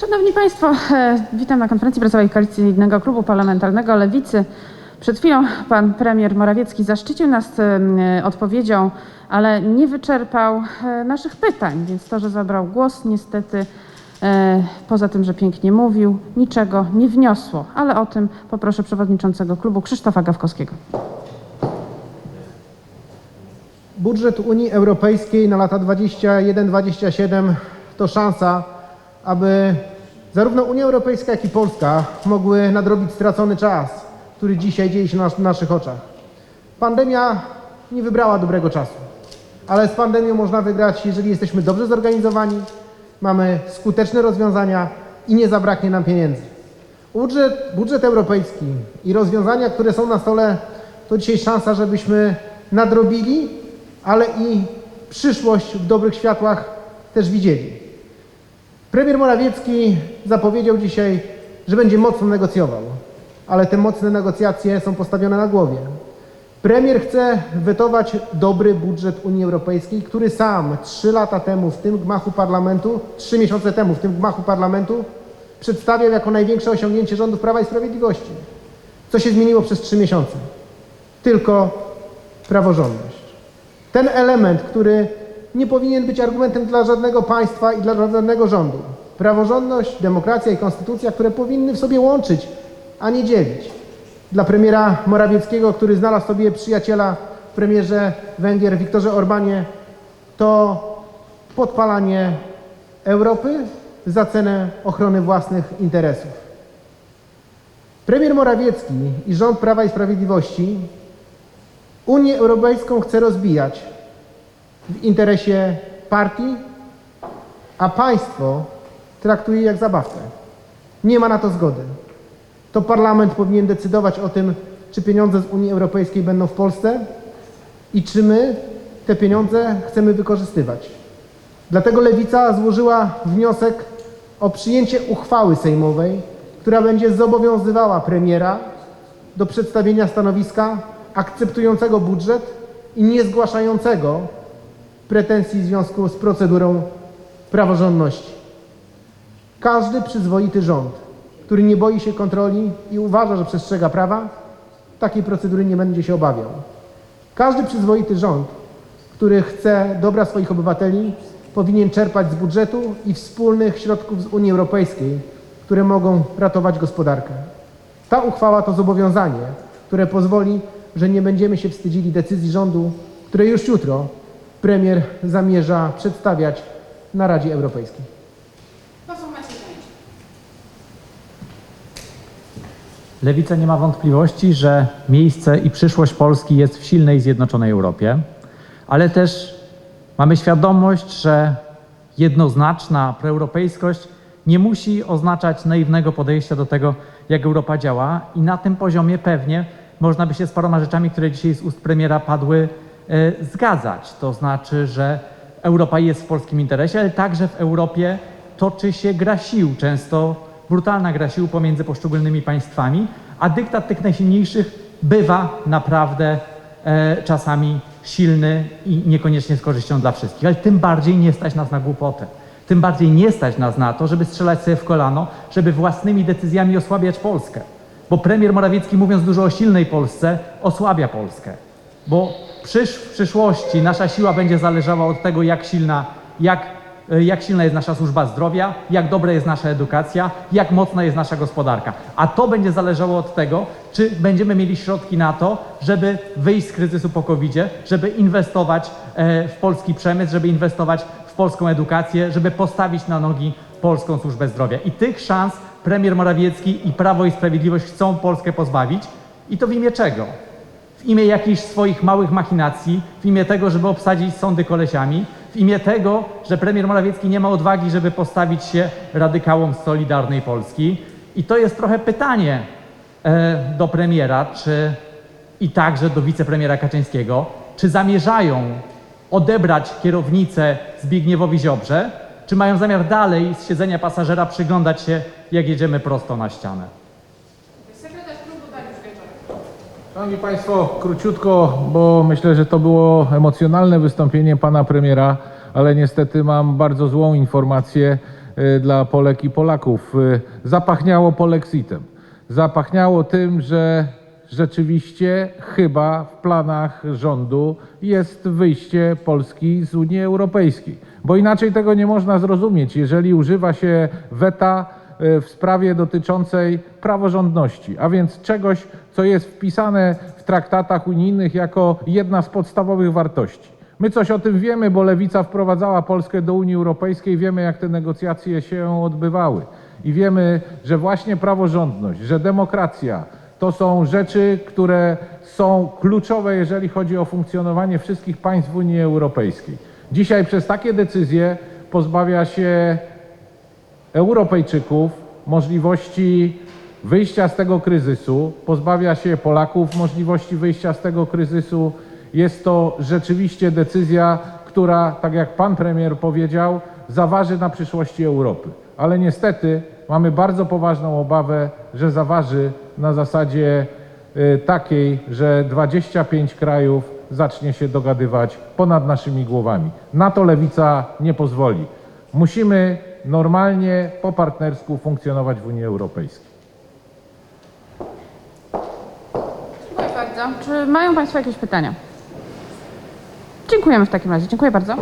Szanowni Państwo, e, witam na konferencji prasowej Koalicyjnego Klubu Parlamentarnego Lewicy. Przed chwilą pan premier Morawiecki zaszczycił nas e, odpowiedzią, ale nie wyczerpał e, naszych pytań, więc to, że zabrał głos, niestety, poza tym, że pięknie mówił, niczego nie wniosło. Ale o tym poproszę przewodniczącego klubu Krzysztofa Gawkowskiego. Budżet Unii Europejskiej na lata 21-27 to szansa, aby zarówno Unia Europejska, jak i Polska mogły nadrobić stracony czas, który dzisiaj dzieje się na nas- naszych oczach. Pandemia nie wybrała dobrego czasu, ale z pandemią można wygrać, jeżeli jesteśmy dobrze zorganizowani, mamy skuteczne rozwiązania i nie zabraknie nam pieniędzy. Budżet, budżet europejski i rozwiązania, które są na stole, to dzisiaj szansa, żebyśmy nadrobili, ale i przyszłość w dobrych światłach też widzieli. Premier Morawiecki zapowiedział dzisiaj, że będzie mocno negocjował, ale te mocne negocjacje są postawione na głowie. Premier chce wetować dobry budżet Unii Europejskiej, który sam trzy lata temu w tym gmachu parlamentu, trzy miesiące temu w tym gmachu parlamentu przedstawiał jako największe osiągnięcie rządów Prawa i Sprawiedliwości. Co się zmieniło przez trzy miesiące? Tylko praworządność. Ten element, który nie powinien być argumentem dla żadnego państwa i dla żadnego rządu. Praworządność, demokracja i konstytucja, które powinny w sobie łączyć, a nie dzielić. Dla premiera Morawieckiego, który znalazł sobie przyjaciela w premierze Węgier Viktorze Orbanie, to podpalanie Europy za cenę ochrony własnych interesów. Premier Morawiecki i rząd Prawa i Sprawiedliwości Unię Europejską chce rozbijać w interesie partii, a państwo traktuje jak zabawkę. Nie ma na to zgody. To parlament powinien decydować o tym, czy pieniądze z Unii Europejskiej będą w Polsce i czy my te pieniądze chcemy wykorzystywać. Dlatego Lewica złożyła wniosek o przyjęcie uchwały sejmowej, która będzie zobowiązywała premiera do przedstawienia stanowiska akceptującego budżet i nie zgłaszającego pretensji w związku z procedurą praworządności. Każdy przyzwoity rząd, który nie boi się kontroli i uważa, że przestrzega prawa, takiej procedury nie będzie się obawiał. Każdy przyzwoity rząd, który chce dobra swoich obywateli, powinien czerpać z budżetu i wspólnych środków z Unii Europejskiej, które mogą ratować gospodarkę. Ta uchwała to zobowiązanie, które pozwoli, że nie będziemy się wstydzili decyzji rządu, które już jutro premier zamierza przedstawiać na Radzie Europejskiej. Lewica nie ma wątpliwości, że miejsce i przyszłość Polski jest w silnej, zjednoczonej Europie, ale też mamy świadomość, że jednoznaczna proeuropejskość nie musi oznaczać naiwnego podejścia do tego, jak Europa działa, i na tym poziomie pewnie można by się z paroma rzeczami, które dzisiaj z ust premiera padły, zgadzać. To znaczy, że Europa jest w polskim interesie, ale także w Europie toczy się gra sił, często brutalna gra sił pomiędzy poszczególnymi państwami, a dyktat tych najsilniejszych bywa naprawdę e, czasami silny i niekoniecznie z korzyścią dla wszystkich. Ale tym bardziej nie stać nas na głupotę. Tym bardziej nie stać nas na to, żeby strzelać sobie w kolano, żeby własnymi decyzjami osłabiać Polskę. Bo premier Morawiecki, mówiąc dużo o silnej Polsce, osłabia Polskę. Bo przysz, w przyszłości nasza siła będzie zależała od tego, jak silna, jak, e, jak silna jest nasza służba zdrowia, jak dobra jest nasza edukacja, jak mocna jest nasza gospodarka. A to będzie zależało od tego, czy będziemy mieli środki na to, żeby wyjść z kryzysu po covid żeby inwestować e, w polski przemysł, żeby inwestować w polską edukację, żeby postawić na nogi polską służbę zdrowia. I tych szans premier Morawiecki i Prawo i Sprawiedliwość chcą Polskę pozbawić. I to w imię czego? W imię jakichś swoich małych machinacji, w imię tego, żeby obsadzić sądy kolesiami, w imię tego, że premier Morawiecki nie ma odwagi, żeby postawić się radykałom Solidarnej Polski. I to jest trochę pytanie e, do premiera, czy i także do wicepremiera Kaczyńskiego, czy zamierzają odebrać kierownicę Zbigniewowi Ziobrze, czy mają zamiar dalej z siedzenia pasażera przyglądać się, jak jedziemy prosto na ścianę. Szanowni Państwo, króciutko, bo myślę, że to było emocjonalne wystąpienie pana premiera, ale niestety mam bardzo złą informację. y, dla Polek i Polaków. Y, Zapachniało polexitem. Zapachniało tym, że rzeczywiście chyba w planach rządu jest wyjście Polski z Unii Europejskiej. Bo inaczej tego nie można zrozumieć, jeżeli używa się weta w sprawie dotyczącej praworządności, a więc czegoś, co jest wpisane w traktatach unijnych jako jedna z podstawowych wartości. My coś o tym wiemy, bo Lewica wprowadzała Polskę do Unii Europejskiej, wiemy jak te negocjacje się odbywały i wiemy, że właśnie praworządność, że demokracja to są rzeczy, które są kluczowe, jeżeli chodzi o funkcjonowanie wszystkich państw Unii Europejskiej. Dzisiaj przez takie decyzje pozbawia się Europejczyków możliwości wyjścia z tego kryzysu, pozbawia się Polaków możliwości wyjścia z tego kryzysu. Jest to rzeczywiście decyzja, która, tak jak pan premier powiedział, zaważy na przyszłości Europy. Ale niestety mamy bardzo poważną obawę, że zaważy na zasadzie y, takiej, że 25 krajów zacznie się dogadywać ponad naszymi głowami. Na to lewica nie pozwoli. Musimy normalnie, po partnersku funkcjonować w Unii Europejskiej. Dziękuję bardzo. Czy mają Państwo jakieś pytania? Dziękujemy w takim razie. Dziękuję bardzo.